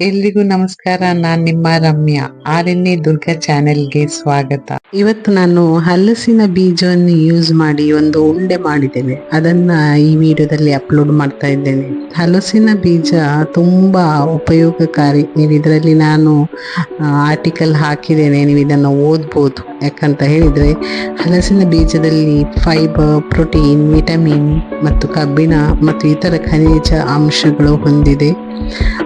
ಎಲ್ರಿಗೂ ನಮಸ್ಕಾರ, ನಾನ್ ನಿಮ್ಮ ರಮ್ಯಾ. ಎ ದುರ್ಗಾ ಚಾನೆಲ್ಗೆ ಸ್ವಾಗತ. ಇವತ್ತು ನಾನು ಹಲಸಿನ ಬೀಜವನ್ನು ಯೂಸ್ ಮಾಡಿ ಒಂದು ಉಂಡೆ ಮಾಡಿದ್ದೇನೆ. ಅದನ್ನ ಈ ವಿಡಿಯೋದಲ್ಲಿ ಅಪ್ಲೋಡ್ ಮಾಡ್ತಾ ಇದ್ದೇನೆ. ಹಲಸಿನ ಬೀಜ ತುಂಬಾ ಉಪಯೋಗಕಾರಿ. ನೀವು ಇದರಲ್ಲಿ ನಾನು ಆರ್ಟಿಕಲ್ ಹಾಕಿದ್ದೇನೆ. ನೀವು ಇದನ್ನು ಓದ್ಬೋದು. ಯಾಕಂತ ಹೇಳಿದರೆ ಹಲಸಿನ ಬೀಜದಲ್ಲಿ ಫೈಬರ್ ಪ್ರೋಟೀನ್ ವಿಟಮಿನ್ ಮತ್ತು ಕಬ್ಬಿಣ ಮತ್ತು ಇತರ ಖನಿಜ ಅಂಶಗಳು ಹೊಂದಿದೆ.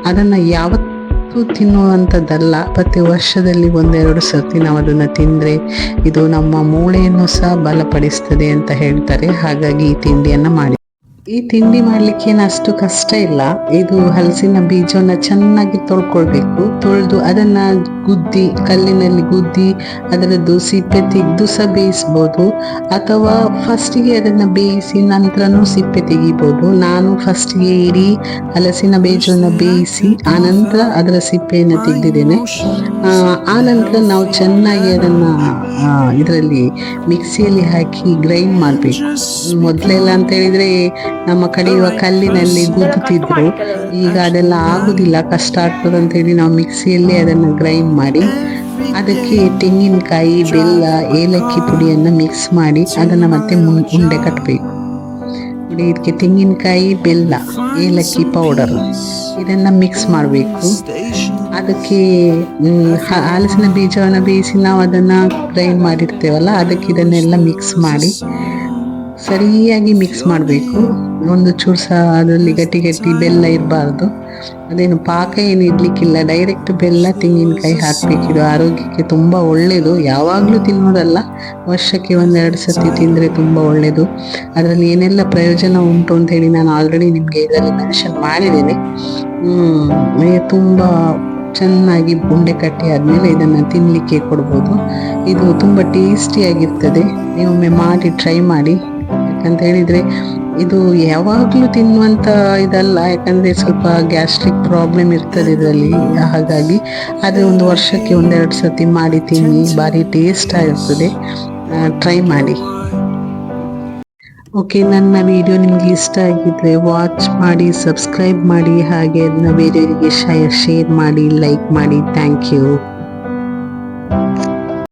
ಅದನ್ನು ಯಾವತ್ತೂ ತಿನ್ನುವಂಥದ್ದಲ್ಲ, ಪ್ರತಿ ವರ್ಷದಲ್ಲಿ ಒಂದೆರಡು ಸರ್ತಿ ನಾವು ಅದನ್ನು ತಿಂದರೆ ಇದು ನಮ್ಮ ಮೂಳೆಯನ್ನು ಸಹ ಬಲಪಡಿಸ್ತದೆ ಅಂತ ಹೇಳ್ತಾರೆ. ಹಾಗಾಗಿ ಈ ತಿಂಡಿಯನ್ನು ಮಾಡಿ. ಈ ತಿಂಡಿ ಮಾಡ್ಲಿಕ್ಕೆ ಏನು ಅಷ್ಟು ಕಷ್ಟ ಇಲ್ಲ. ಇದು ಹಲಸಿನ ಬೀಜವನ್ನ ಚೆನ್ನಾಗಿ ತೊಳ್ಕೊಳ್ಬೇಕು. ತೊಳೆದು ಅದನ್ನ ಗುದ್ದಿ, ಕಲ್ಲಿನಲ್ಲಿ ಗುದ್ದಿ ಅದರದ್ದು ಸಿಪ್ಪೆ ತೆಗೆದು ಸಹ ಬೇಯಿಸ್ಬೋದು. ಅಥವಾ ಫಸ್ಟಿಗೆ ಅದನ್ನ ಬೇಯಿಸಿ ನಂತರನೂ ಸಿಪ್ಪೆ ತೆಗಿಬೋದು. ನಾನು ಫಸ್ಟಿಗೆ ಇಡೀ ಹಲಸಿನ ಬೀಜವನ್ನು ಬೇಯಿಸಿ ಆನಂತರ ಅದರ ಸಿಪ್ಪೆಯನ್ನು ತೆಗೆದಿದ್ದೇನೆ. ಆ ನಂತರ ನಾವು ಚೆನ್ನಾಗಿ ಅದನ್ನ ಇದರಲ್ಲಿ ಮಿಕ್ಸಿಯಲ್ಲಿ ಹಾಕಿ ಗ್ರೈಂಡ್ ಮಾಡಬೇಕು. ಮೊದಲೆಲ್ಲ ಅಂತ ಹೇಳಿದ್ರೆ ನಮ್ಮ ಕಡೆಯುವ ಕಲ್ಲಿನಲ್ಲಿ ಗುದ್ದುತ್ತಿದ್ರು ಈಗ ಅದೆಲ್ಲ ಆಗುದಿಲ್ಲ ಕಷ್ಟ ಆಗ್ತದೆ ಅಂತ ಹೇಳಿ ನಾವು ಮಿಕ್ಸಿಯಲ್ಲಿ ಅದನ್ನು ಗ್ರೈಂಡ್ ಮಾಡಿ ಅದಕ್ಕೆ ತೆಂಗಿನಕಾಯಿ ಬೆಲ್ಲ ಏಲಕ್ಕಿ ಪುಡಿಯನ್ನು ಮಿಕ್ಸ್ ಮಾಡಿ ಅದನ್ನು ಮತ್ತೆ ಉಂಡೆ ಕಟ್ಟಬೇಕು ನೋಡಿ ಇದಕ್ಕೆ ತೆಂಗಿನಕಾಯಿ ಬೆಲ್ಲ ಏಲಕ್ಕಿ ಪೌಡರ್ ಇದನ್ನು ಮಿಕ್ಸ್ ಮಾಡಬೇಕು. ಅದಕ್ಕೆ ಹಲಸಿನ ಬೀಜವನ್ನು ಬೇಯಿಸಿ ನಾವು ಅದನ್ನು ಗ್ರೈಂಡ್ ಮಾಡಿರ್ತೇವಲ್ಲ ಅದಕ್ಕೆ ಇದನ್ನೆಲ್ಲ ಮಿಕ್ಸ್ ಮಾಡಿ ಸರಿಯಾಗಿ ಮಿಕ್ಸ್ ಮಾಡಬೇಕು. ಒಂದು ಚೂರು ಸಹ ಅದರಲ್ಲಿ ಗಟ್ಟಿ ಗಟ್ಟಿ ಬೆಲ್ಲ ಇರಬಾರ್ದು. ಅದೇನು ಪಾಕ ಏನು ಇರಲಿಕ್ಕಿಲ್ಲ ಡೈರೆಕ್ಟ್ ಬೆಲ್ಲ ತೆಂಗಿನಕಾಯಿ ಇದು ಆರೋಗ್ಯಕ್ಕೆ ತುಂಬ ಒಳ್ಳೆಯದು ಯಾವಾಗಲೂ ತಿನ್ನೋದಲ್ಲ ವರ್ಷಕ್ಕೆ ಒಂದೆರಡು ಸತಿ ತಿಂದರೆ ತುಂಬ ಒಳ್ಳೆಯದು ಅದರಲ್ಲಿ ಏನೆಲ್ಲ ಪ್ರಯೋಜನ ಉಂಟು ಅಂತ ಹೇಳಿ ನಾನು ಆಲ್ರೆಡಿ ನಿಮಗೆ ಇದರಲ್ಲಿ ಮೆನ್ಷನ್ ಮಾಡಿದ್ದೇನೆ. ತುಂಬ ಚೆನ್ನಾಗಿ ಬುಂಡೆ ಕಟ್ಟಿ ಆದಮೇಲೆ ಇದನ್ನು ತಿನ್ನಲಿಕ್ಕೆ ಕೊಡ್ಬೋದು. ಇದು ತುಂಬ ಟೇಸ್ಟಿಯಾಗಿರ್ತದೆ ನೀವೊಮ್ಮೆ ಮಾಡಿ ಟ್ರೈ ಮಾಡಿ. ಯಾಕಂತ ಹೇಳಿದ್ರೆ ಇದು ಯಾವಾಗಲೂ ತಿನ್ನುವಂಥ ಇದಲ್ಲ, ಯಾಕಂದರೆ ಸ್ವಲ್ಪ ಗ್ಯಾಸ್ಟ್ರಿಕ್ ಪ್ರಾಬ್ಲಮ್ ಇರ್ತದೆ ಇದರಲ್ಲಿ. ಹಾಗಾಗಿ ಆದರೆ ಒಂದು ವರ್ಷಕ್ಕೆ ಒಂದೆರಡು ಸತಿ ಮಾಡಿ ತಿನ್ನಿ, ಭಾರಿ ಟೇಸ್ಟ್ ಆಗಿರ್ತದೆ. ಟ್ರೈ ಮಾಡಿ. ಓಕೆ ನನ್ನ ವಿಡಿಯೋ ನಿಮಗೆ ಇಷ್ಟ ಆಗಿದ್ರೆ ವಾಚ್ ಮಾಡಿ ಸಬ್ಸ್ಕ್ರೈಬ್ ಮಾಡಿ, ಹಾಗೆ ಅದನ್ನ ಬೇರೆಯವರಿಗೆ ಶೇರ್ ಮಾಡಿ ಲೈಕ್ ಮಾಡಿ. Thank you